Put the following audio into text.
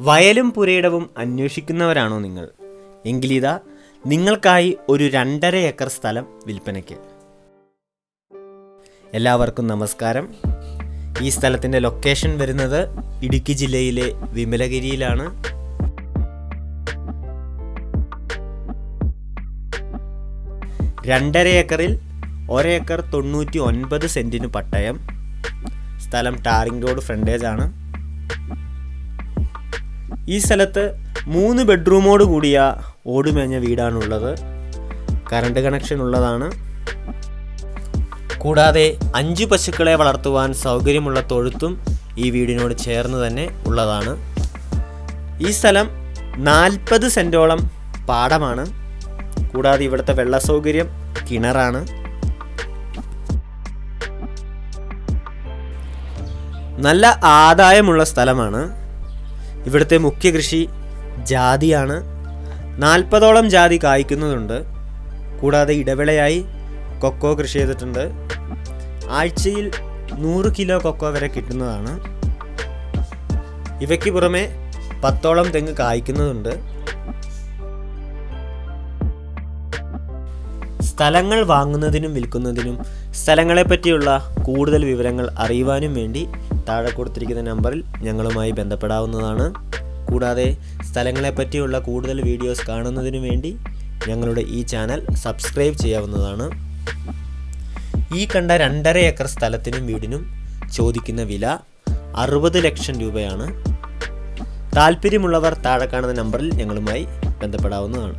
വയലും പുരയിടവും അന്വേഷിക്കുന്നവരാണോ നിങ്ങൾ? എങ്കിലിതാ നിങ്ങൾക്കായി ഒരു രണ്ടര ഏക്കർ സ്ഥലം വിൽപ്പനയ്ക്ക്. എല്ലാവർക്കും നമസ്കാരം. ഈ സ്ഥലത്തിന്റെ ലൊക്കേഷൻ വരുന്നത് ഇടുക്കി ജില്ലയിലെ വിമലഗിരിയിലാണ്. രണ്ടര ഏക്കറിൽ ഒരേക്കർ തൊണ്ണൂറ്റി ഒൻപത് സെന്റിന് പട്ടയം. സ്ഥലം ടാറിംഗ് റോഡ് ഫ്രണ്ടേജാണ്. ഈ സ്ഥലത്ത് മൂന്ന് ബെഡ്റൂമോട് കൂടിയ ഓടുമേഞ്ഞ വീടാണുള്ളത്. കറണ്ട് കണക്ഷൻ ഉള്ളതാണ്. കൂടാതെ അഞ്ച് പശുക്കളെ വളർത്തുവാൻ സൗകര്യമുള്ള തൊഴുത്തും ഈ വീടിനോട് ചേർന്ന് തന്നെ ഉള്ളതാണ്. ഈ സ്ഥലം നാൽപ്പത് സെന്റോളം പാടമാണ്. കൂടാതെ ഇവിടുത്തെ വെള്ള സൗകര്യം കിണറാണ്. നല്ല ആദായമുള്ള സ്ഥലമാണ്. ഇവിടുത്തെ മുഖ്യ കൃഷി ജാതിയാണ്. നാൽപ്പതോളം ജാതി കായ്ക്കുന്നതുണ്ട്. കൂടാതെ ഇടവേളയായി കൊക്കോ കൃഷി ചെയ്തിട്ടുണ്ട്. ആഴ്ചയിൽ നൂറ് കിലോ കൊക്കോ വരെ കിട്ടുന്നതാണ്. ഇവയ്ക്ക് പുറമെ പത്തോളം തെങ്ങ് കായ്ക്കുന്നതുണ്ട്. സ്ഥലങ്ങൾ വാങ്ങുന്നതിനും വിൽക്കുന്നതിനും സ്ഥലങ്ങളെപ്പറ്റിയുള്ള കൂടുതൽ വിവരങ്ങൾ അറിയുവാനും വേണ്ടി താഴെ കൊടുത്തിരിക്കുന്ന നമ്പറിൽ ഞങ്ങളുമായി ബന്ധപ്പെടാവുന്നതാണ്. കൂടാതെ സ്ഥലങ്ങളെപ്പറ്റിയുള്ള കൂടുതൽ വീഡിയോസ് കാണുന്നതിനു വേണ്ടി ഞങ്ങളുടെ ഈ ചാനൽ സബ്സ്ക്രൈബ് ചെയ്യാവുന്നതാണ്. ഈ കണ്ട രണ്ടര ഏക്കർ സ്ഥലത്തിനും വീടിനും ചോദിക്കുന്ന വില അറുപത് ലക്ഷം രൂപയാണ്. താല്പര്യമുള്ളവർ താഴെ കാണുന്ന നമ്പറിൽ ഞങ്ങളുമായി ബന്ധപ്പെടാവുന്നതാണ്.